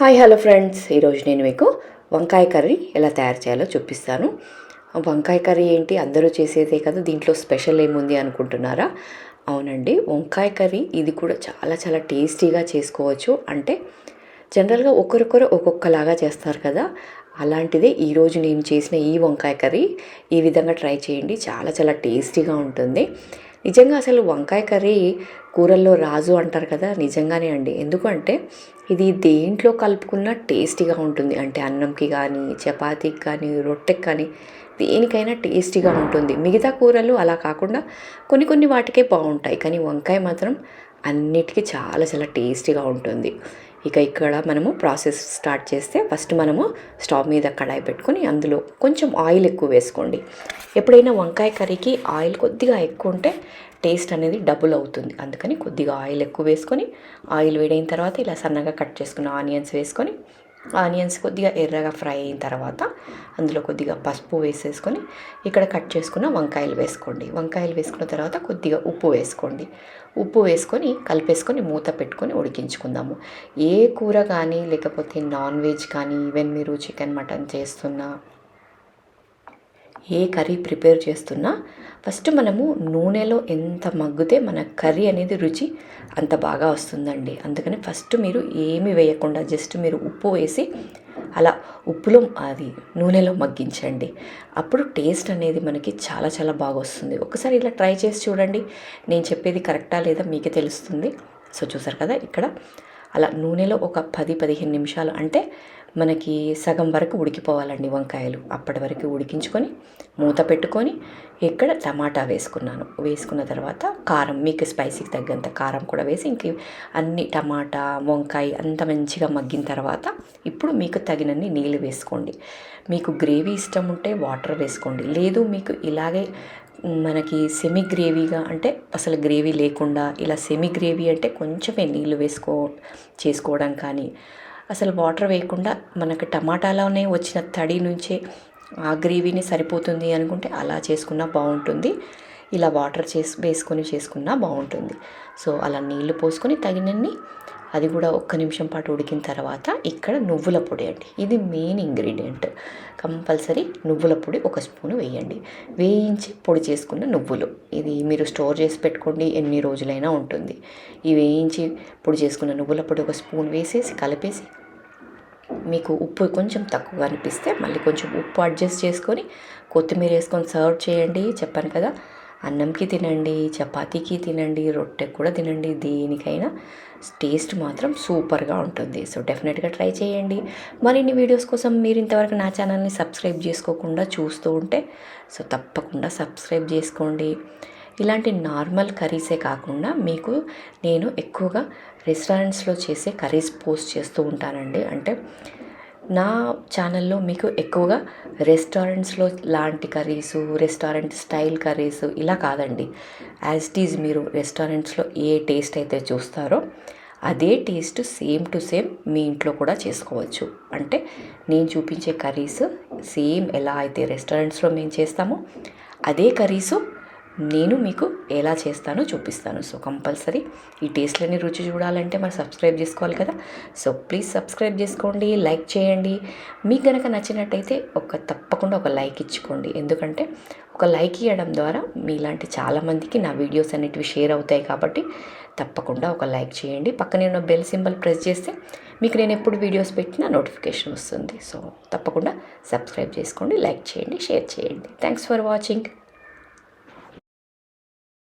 Hi hello friends. ఈరోజు నేను మీకు వంకాయ కర్రీ ఎలా తయారు చేయాలో చూపిస్తాను. వంకాయ కర్రీ ఏంటి? అందరూ చేసేదే కదా దీంట్లో స్పెషల్ ఏముంది అనుకుంటున్నారా? అవునండి వంకాయ కర్రీ ఇది కూడా చాలా చాలా టేస్టీగా చేసుకోవచ్చు. అంటే జనరల్గా ఒకరొకరు ఒక్కొక్కలాగా చేస్తారు కదా. అలాంటిదే ఈరోజు నేను చేసిన ఈ వంకాయ కర్రీ ఈ విధంగా ట్రై చేయండి. చాలా చాలా టేస్టీగా ఉంటుంది. నిజంగా అసలు వంకాయ కర్రీ కూరల్లో రాజు అంటారు కదా నిజంగానే అండి. ఎందుకంటే ఇది దేంట్లో కలుపుకున్నా టేస్టీగా ఉంటుంది. అంటే అన్నంకి కానీ చపాతీకి కానీ రొట్టెకి కానీ దేనికైనా టేస్టీగా ఉంటుంది. మిగతా కూరలు అలా కాకుండా కొన్ని కొన్ని వాటికే బాగుంటాయి. కానీ వంకాయ మాత్రం అన్నిటికీ చాలా చాలా టేస్టీగా ఉంటుంది. ఇక ఇక్కడ మనము ప్రాసెస్ స్టార్ట్ చేస్తే ఫస్ట్ మనము స్టవ్ మీద కడాయి పెట్టుకొని అందులో కొంచెం ఆయిల్ ఎక్కువ వేసుకోండి. ఎప్పుడైనా వంకాయ కర్రీకి ఆయిల్ కొద్దిగా ఎక్కువ ఉంటే టేస్ట్ అనేది డబుల్ అవుతుంది. అందుకని కొద్దిగా ఆయిల్ ఎక్కువ వేసుకొని ఆయిల్ వేడైన తర్వాత ఇలా సన్నగా కట్ చేసుకున్న ఆనియన్స్ వేసుకొని ఆనియన్స్ కొద్దిగా ఎర్రగా ఫ్రై అయిన తర్వాత అందులో కొద్దిగా పసుపు వేసేసుకొని ఇక్కడ కట్ చేసుకున్న వంకాయలు వేసుకోండి. వంకాయలు వేసుకున్న తర్వాత కొద్దిగా ఉప్పు వేసుకోండి. ఉప్పు వేసుకొని కలిపేసుకొని మూత పెట్టుకొని ఉడికించుకుందాము. ఏ కూర కానీ లేకపోతే నాన్ వెజ్ కానీ ఈవెన్ మీరు చికెన్ మటన్ చేస్తున్నా ఏ కర్రీ ప్రిపేర్ చేస్తున్నా ఫస్ట్ మనము నూనెలో ఎంత మగ్గితే మన కర్రీ అనేది రుచి అంత బాగా వస్తుందండి. అందుకని ఫస్ట్ మీరు ఏమి వేయకుండా జస్ట్ మీరు ఉప్పు వేసి అలా ఉప్పులో అది నూనెలో మగ్గించండి. అప్పుడు టేస్ట్ అనేది మనకి చాలా చాలా బాగా వస్తుంది. ఒకసారి ఇలా ట్రై చేసి చూడండి. నేను చెప్పేది కరెక్టా లేదా మీకే తెలుస్తుంది. సో చూసారు కదా ఇక్కడ. అలా నూనెలో ఒక పది పదిహేను నిమిషాలు అంటే మనకి సగం వరకు ఉడికిపోవాలండి వంకాయలు. అప్పటి వరకు ఉడికించుకొని మూత పెట్టుకొని ఇక్కడ టమాటా వేసుకున్నాను. వేసుకున్న తర్వాత కారం మీకు స్పైసీకి తగ్గంత కారం కూడా వేసి ఇంక అన్ని టమాటా వంకాయ అంత మంచిగా మగ్గిన తర్వాత ఇప్పుడు మీకు తగినన్ని నీళ్ళు వేసుకోండి. మీకు గ్రేవీ ఇష్టం ఉంటే వాటర్ వేసుకోండి. లేదు మీకు ఇలాగే మనకి సెమీ గ్రేవీగా అంటే అసలు గ్రేవీ లేకుండా ఇలా సెమీ గ్రేవీ అంటే కొంచెమే నీళ్ళు వేసుకో చేసుకోవడం కానీ అసలు వాటర్ వేయకుండా మనకి టమాటాలోనే వచ్చిన తడి నుంచే ఆ గ్రేవీని సరిపోతుంది అనుకుంటే అలా చేసుకున్నా బాగుంటుంది. ఇలా వాటర్ చేసి వేసుకొని చేసుకున్నా బాగుంటుంది. సో అలా నీళ్ళు పోసుకొని తగినన్ని అది కూడా ఒక్క నిమిషం పాటు ఉడికిన తర్వాత ఇక్కడ నువ్వుల పొడి అండి. ఇది మెయిన్ ఇంగ్రీడియంట్ కంపల్సరీ నువ్వుల పొడి ఒక స్పూన్ వేయండి. వేయించి పొడి చేసుకున్న నువ్వులు. ఇది మీరు స్టోర్ చేసి పెట్టుకోండి ఎన్ని రోజులైనా ఉంటుంది. ఈ వేయించి పొడి చేసుకున్న నువ్వుల పొడి ఒక స్పూన్ వేసేసి కలిపేసి మీకు ఉప్పు కొంచెం తక్కువగా అనిపిస్తే మళ్ళీ కొంచెం ఉప్పు అడ్జస్ట్ చేసుకొని కొత్తిమీర వేసుకొని సర్వ్ చేయండి. చెప్పాను కదా అన్నంకి తినండి చపాతీకి తినండి రొట్టెకి కూడా తినండి. దేనికైనా టేస్ట్ మాత్రం సూపర్గా ఉంటుంది. సో డెఫినెట్గా ట్రై చేయండి. మరిన్ని వీడియోస్ కోసం మీరు ఇంతవరకు నా ఛానల్ని సబ్స్క్రైబ్ చేసుకోకుండా చూస్తూ ఉంటే సో తప్పకుండా సబ్స్క్రైబ్ చేసుకోండి. ఇలాంటి నార్మల్ కర్రీసే కాకుండా మీకు నేను ఎక్కువగా రెస్టారెంట్స్లో చేసే కర్రీస్ పోస్ట్ చేస్తూ ఉంటానండి. అంటే నా ఛానల్లో మీకు ఎక్కువగా రెస్టారెంట్స్లో లాంటి కర్రీసు రెస్టారెంట్ స్టైల్ కర్రీసు ఇలా కాదండి. యాజ్ ఇట్ ఈజ్ మీరు రెస్టారెంట్స్లో ఏ టేస్ట్ అయితే చూస్తారో అదే టేస్ట్ సేమ్ టు సేమ్ మీ ఇంట్లో కూడా చేసుకోవచ్చు. అంటే నేను చూపించే కర్రీస్ సేమ్ ఎలా అయితే రెస్టారెంట్స్లో మేము చేస్తామో అదే కర్రీసు నేను మీకు ఎలా చేస్తానో చూపిస్తాను. సో కంపల్సరీ ఈ టేస్ట్లని రుచి చూడాలంటే మరి సబ్స్క్రైబ్ చేసుకోవాలి కదా. సో ప్లీజ్ సబ్స్క్రైబ్ చేసుకోండి లైక్ చేయండి. మీకు కనుక నచ్చినట్టయితే ఒక తప్పకుండా ఒక లైక్ ఇచ్చుకోండి. ఎందుకంటే ఒక లైక్ ఇవ్వడం ద్వారా మీలాంటి చాలామందికి నా వీడియోస్ అనేటివి షేర్ అవుతాయి కాబట్టి తప్పకుండా ఒక లైక్ చేయండి. పక్కనే ఉన్న బెల్ సింబల్ ప్రెస్ చేస్తే మీకు నేను ఎప్పుడు వీడియోస్ పెట్టినా నోటిఫికేషన్ వస్తుంది. సో తప్పకుండా సబ్స్క్రైబ్ చేసుకోండి లైక్ చేయండి షేర్ చేయండి. Thanks for watching.